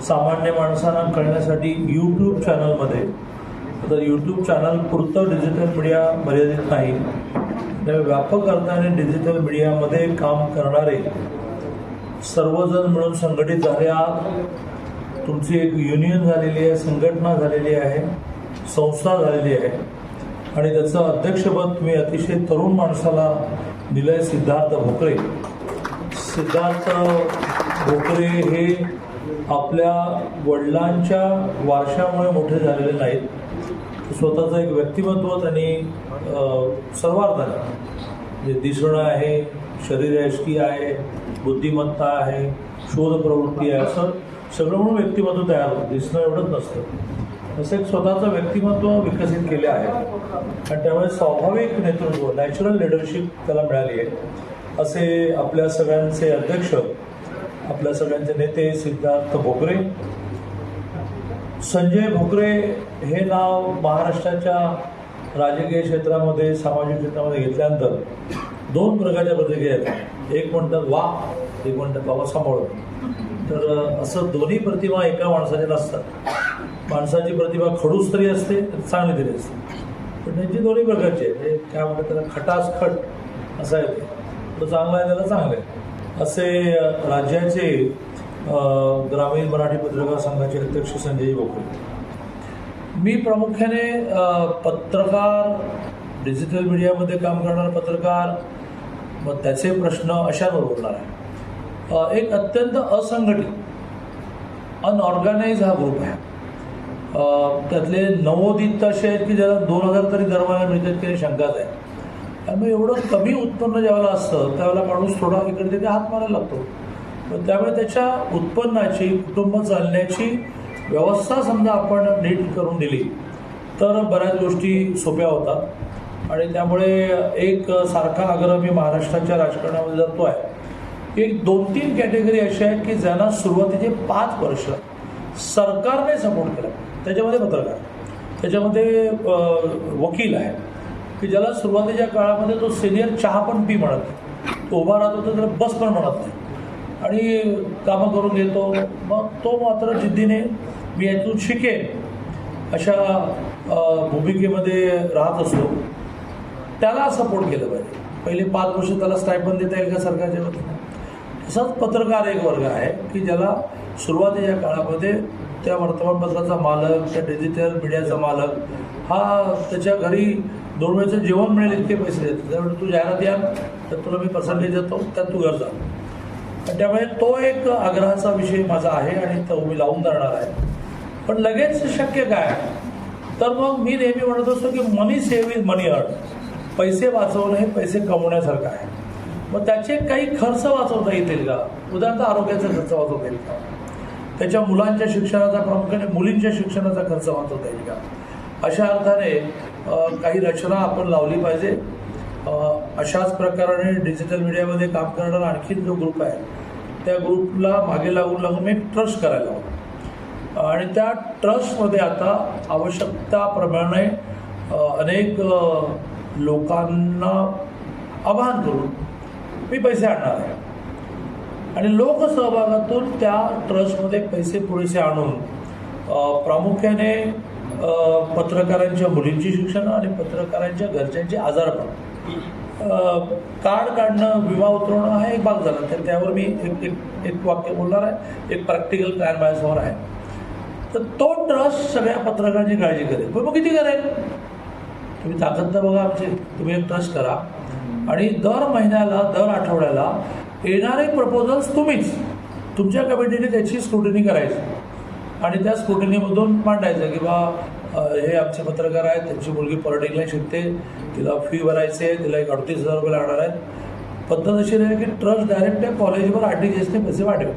सामान्य माणसांना कळण्यासाठी यूट्यूब चॅनलमध्ये तर यूट्यूब चॅनल पुरतं डिजिटल मीडिया मर्यादित नाही. त्यामुळे व्यापक अर्थाने डिजिटल मीडियामध्ये काम करणारे सर्वजण मिळून संघटित झाले आहात. तुमची एक युनियन झालेली आहे संघटना झालेली आहे संस्था झालेली आहे. आणि त्याचं अध्यक्षपद मी अतिशय तरुण माणसाला दिलं आहे सिद्धार्थ भोकरे. सिद्धार्थ भोकरे हे आपल्या वडिलांच्या वारशामुळे मोठे झालेले नाहीत. स्वतःचं एक व्यक्तिमत्व त्यांनी सर्वार्थाने म्हणजे दिसणं आहे शरीरयष्टी आहे बुद्धिमत्ता आहे शोध प्रवृत्ती आहे असं सगळं म्हणून व्यक्तिमत्व तयार होतं. दिसणं एवढंच नसतं. असं एक स्वतःचं व्यक्तिमत्व विकसित केले आहे. आणि त्यामुळे स्वाभाविक नेतृत्व नॅचरल लिडरशिप त्याला मिळाली आहे. असे आपल्या सगळ्यांचे अध्यक्ष आपल्या सगळ्यांचे नेते सिद्धार्थ भोकरे. संजय भोकरे हे नाव महाराष्ट्राच्या राजकीय क्षेत्रामध्ये सामाजिक क्षेत्रामध्ये घेतल्यानंतर दोन प्रकारच्या प्रतिक्रिया आहेत. एक म्हणतात वा एक म्हणतात बाबा सांभाळून. तर असं दोन्ही प्रतिमा एका माणसाने नसतात. माणसाची प्रतिभा खडूस तरी असते तर चांगली तरी असते. पण त्यांची दोन्ही प्रकारची आहे म्हणजे काय म्हणतात त्याला खटास खट असं आहे ते तो चांगला आहे त्याला चांगलं आहे. असे राज्याचे ग्रामीण मराठी पत्रकार संघाचे अध्यक्ष संजय बोकडे मी प्रामुख्याने पत्रकार डिजिटल मीडियामध्ये काम करणारा पत्रकार मग त्याचे प्रश्न अशावर बोलणार आहे एक अत्यंत असंघटित अनऑर्गनाईज हा ग्रुप आहे. त्यातले नवोदित असे आहेत की ज्याला दोन हजार तरी दरम्यान मिळतात की शंकाच आहे. त्यामुळे एवढं कमी उत्पन्न ज्यावेळेला असतं त्यावेळेला माणूस थोडा इकडे तिकडे हात मारायला लागतो. पण त्यामुळे त्याच्या उत्पन्नाची कुटुंब चालण्याची व्यवस्था समजा आपण नीट करून दिली तर बऱ्याच गोष्टी सोप्या होतात. आणि त्यामुळे एक सारखा आग्रह मी महाराष्ट्राच्या राजकारणामध्ये जातो आहे एक दोन तीन कॅटेगरी अशा आहेत की ज्यांना सुरुवातीचे पाच वर्ष सरकारने सपोर्ट केला. त्याच्यामध्ये पत्रकार त्याच्यामध्ये वकील आहे की ज्याला सुरुवातीच्या काळामध्ये तो सिनियर चहा पण पी म्हणत नाही. तो उभा राहतो तर त्याला बस पण म्हणत नाही. आणि कामं करून घेतो. मग तो मात्र जिद्दीने मी यातून शिकेन अशा भूमिकेमध्ये राहत असतो. त्याला सपोर्ट केलं पाहिजे. पहिले पाच वर्ष त्याला स्टायपन देता येईल का सरकारच्या वतीनं? असाच पत्रकार एक वर्ग आहे की ज्याला सुरुवातीच्या काळामध्ये त्या वर्तमानपत्राचा मालक त्या डिजिटल मीडियाचा मालक हा त्याच्या घरी दोन वेळचं जेवण मिळेल इतके पैसे देतात. त्यामुळे तू जाहिरात या तर तुला मी पर्सेंटेज देतो त्यात तू घर जा. त्यामुळे तो एक आग्रहाचा विषय माझा आहे आणि तो मी लावून धरणार आहे. पण लगेच शक्य काय? तर मग मी नेहमी म्हणत असतो की money save is money earn पैसे वाचवणं हे पैसे कमवण्यासारखं आहे. मग त्याचे काही खर्च वाचवता येतील का? उदाहरणार्थ आरोग्याचा खर्च वाचवता येईल का? त्याच्या मुलांच्या शिक्षणाचा प्रामुख्याने मुलींच्या शिक्षणाचा खर्च वाचवता येईल का? अशा अर्थाने काही रचना आपण लावली पाहिजे. अशाच प्रकाराने डिजिटल मीडियामध्ये काम करणारा आणखीन जो ग्रुप आहे त्या ग्रुपला मागे लागून लागून मी ट्रस्ट करायला हवं आणि त्या ट्रस्टमध्ये आता आवश्यकताप्रमाणे अनेक लोकांना आवाहन करून मी पैसे आणणार आहे. आणि लोकसहभागातून त्या ट्रस्टमध्ये पैसे पुरेसे आणून प्रामुख्याने पत्रकारांच्या मुलींची शिक्षणं आणि पत्रकारांच्या घरच्यांचे आजारपण कार्ड काढणं विमा उतरवणं हा एक भाग झाला. तर त्यावर मी एक एक एक वाक्य बोलणार आहे. एक प्रॅक्टिकल प्लॅन माझ्यासमोर आहे. तर तो ट्रस्ट सगळ्या पत्रकारांची काळजी करेल. मग किती करेल? तुम्ही ताकद तर बघा आमची. तुम्ही एक ट्रस्ट करा. आणि दर महिन्याला दर आठवड्याला येणारे प्रपोजल्स तुम्हीच. तुमच्या कमिटीने त्याची स्क्रुटिनी करायची. आणि त्या स्क्रुटिनीमधून मांडायचं की बा हे आमचे पत्रकार आहेत त्यांची मुलगी पॉलिटिकला शिकते तिला फी भरायची आहे तिला एक अडतीस हजार रुपये लागणार आहेत. पद्धत अशी राहील की ट्रस्ट डायरेक्ट त्या कॉलेजवर आर टी जी एसने पैसे वाढेल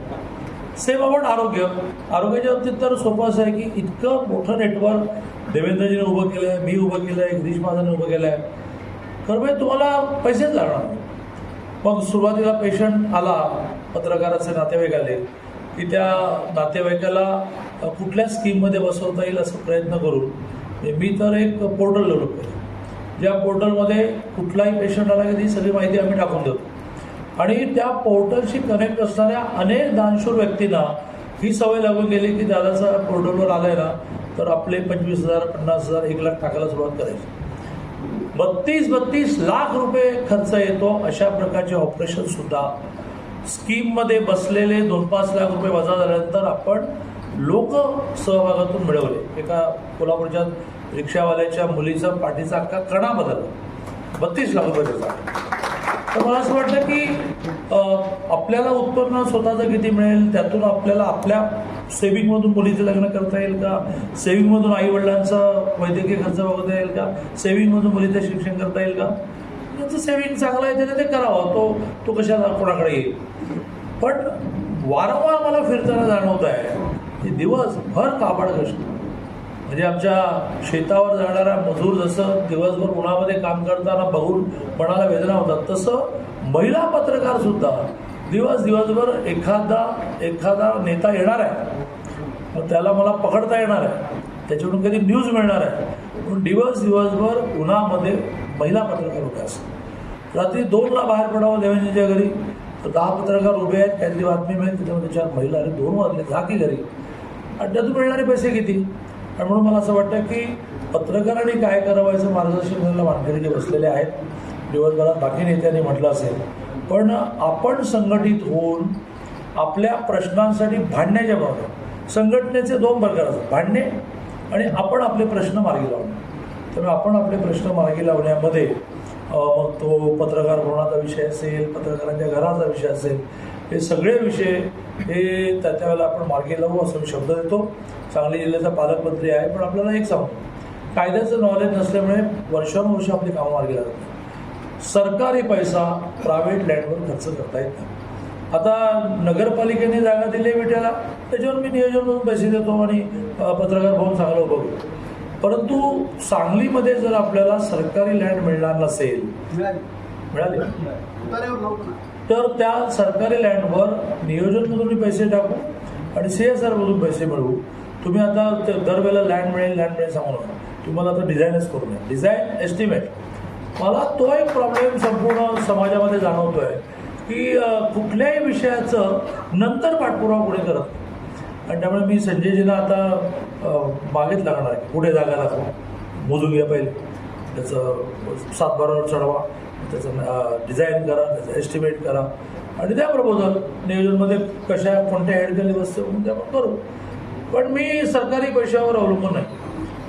सेम अबाउट आरोग्य. आरोग्याच्या बाबतीत तर सोपं असं आहे की इतकं मोठं नेटवर्क देवेंद्रजीने उभं केलं आहे मी उभं केलं आहे गिरीश महाजनने उभं केलं आहे तर म्हणजे तुम्हाला पैसेच लागणार नाही. मग सुरुवातीला पेशंट आला पत्रकाराचे नातेवाईक आले की त्या नातेवाईकाला कुठल्या स्कीममध्ये बसवता येईल असं प्रयत्न करून मी तर एक पोर्टल डेव्हलप केलं. ज्या पोर्टलमध्ये कुठलाही पेशंट आला की ती सगळी माहिती आम्ही टाकून देतो. आणि त्या पोर्टलशी कनेक्ट असणाऱ्या अनेक दानशूर व्यक्तींना ही सवय लागून गेली की दादाचा पोर्टलवर आलाय ना तर आपले पंचवीस हजार पन्नास हजार एक लाख टाकायला सुरुवात करायची. बत्तीस बत्तीस लाख रुपये खर्च येतो अशा प्रकारचे ऑपरेशन सुद्धा. स्कीममध्ये बसलेले दोन पाच लाख रुपये वजा झाल्यानंतर आपण लोक सहभागातून मिळवले. एका कोल्हापूरच्या रिक्षावाल्याच्या मुलीचा पाठीचा अख्खा कणा बदलला. बत्तीस लाख रुपये त्याचा. तर मला असं वाटतं की आपल्याला उत्पन्न स्वतःचं किती मिळेल त्यातून आपल्याला आपल्या सेव्हिंगमधून मुलीचं लग्न करता येईल का? सेव्हिंगमधून आईवडिलांचा वैद्यकीय खर्च बघता येईल का? सेव्हिंगमधून मुलीचं शिक्षण करता येईल का? त्याचं सेव्हिंग चांगलं आहे त्याने ते करावं. तो तो कशाला कोणाकडे येईल? पण वारंवार मला फिरताना जाणवत आहे की दिवसभर कापड कष्ट म्हणजे आमच्या शेतावर जाणारा मजूर जसं दिवसभर उन्हामध्ये काम करताना बघून मनाला वेदना होतात तसं महिला पत्रकारसुद्धा दिवस दिवसभर एखादा एखादा नेता येणार आहे. मग त्याला मला पकडता येणार आहे. त्याच्याकडून कधी न्यूज मिळणार आहे. पण दिवस दिवसभर उन्हामध्ये महिला पत्रकार होत्या असं रात्री दोनला बाहेर पडावं देवेंद्रच्या घरी. तर दहा पत्रकार उभे आहेत काहीतरी बातमी मिळेल. त्याच्यामध्ये चार महिला अरे दोन वाजले जा की घरी. त्यातून मिळणारे पैसे किती? आणि म्हणून मला असं वाटतं की पत्रकारांनी काय करावं याचं मार्गदर्शन करायला वानखेडे बसलेले आहेत. दिवसभरात बाकी नेत्यांनी म्हटलं असेल. पण आपण संघटित होऊन आपल्या प्रश्नांसाठी भांडण्याच्या बाबतीत संघटनेचे दोन प्रकार असतात. भांडणे आणि आपण आपले प्रश्न मार्गी लावणे. त्यामुळे आपण आपले प्रश्न मार्गी लावण्यामध्ये मग तो पत्रकार भवनाचा विषय असेल पत्रकारांच्या घराचा विषय असेल हे सगळे विषय हे त्या त्यावेळेला आपण मार्गी लावू असं मी शब्द देतो. सांगली जिल्ह्याचा पालकमंत्री आहे पण आपल्याला एक सांगतो कायद्याचं नॉलेज नसल्यामुळे वर्षानुवर्ष आपली कामं मार्गी लागतात सरकारी पैसा प्रायव्हेट लँडवर खर्च करता येत नाही. आता नगरपालिकेने जागा दिली आहे विट्याला त्याच्यावर मी नियोजन म्हणून पैसे देतो आणि पत्रकार भवन चांगलं करतो परंतु सांगलीमध्ये जर आपल्याला सरकारी लँड मिळणार नसेल मिळाली. तर त्या सरकारी लँडवर नियोजनमधून मी पैसे टाकू आणि सी एस आरमधून पैसे मिळवू. तुम्ही आता दरवेळेला लँड मिळेल लँड मिळेल सांगू नका. तुम्हाला आता डिझाईनच करू नये. डिझाईन एस्टिमेट मला तो एक प्रॉब्लेम संपूर्ण समाजामध्ये जाणवतोय. की कुठल्याही विषयाचं नंतर पाठपुरावा पुढे करत आणि त्यामुळे मी संजयजीला आता बागेत लागणार आहे. पुढे जागा दाखवा. मोजून घ्या पहिले. त्याचं सातबारावर चढवा. त्याचं डिझाईन करा. त्याचं एस्टिमेट करा. आणि त्या प्रपोजल नियोजनमध्ये कशा कोणत्या हेडखाली बसते म्हणून त्या आपण करू. पण मी सरकारी पैशावर अवलंबून नाही.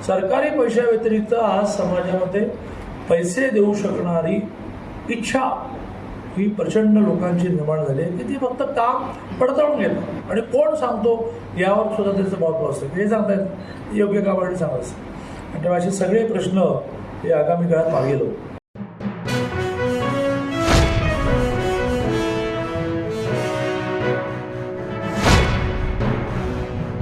सरकारी पैशाव्यतिरिक्त आज समाजामध्ये पैसे देऊ शकणारी इच्छा ही प्रचंड लोकांची निर्माण झाली आहे की ती फक्त काम पडताळून गेलं आणि कोण सांगतो यावर सुद्धा त्याचं महत्त्व असतं. हे सांगतायत योग्य कामासाठी सांगायचं आणि तेव्हा असे सगळे प्रश्न हे आगामी काळात मागे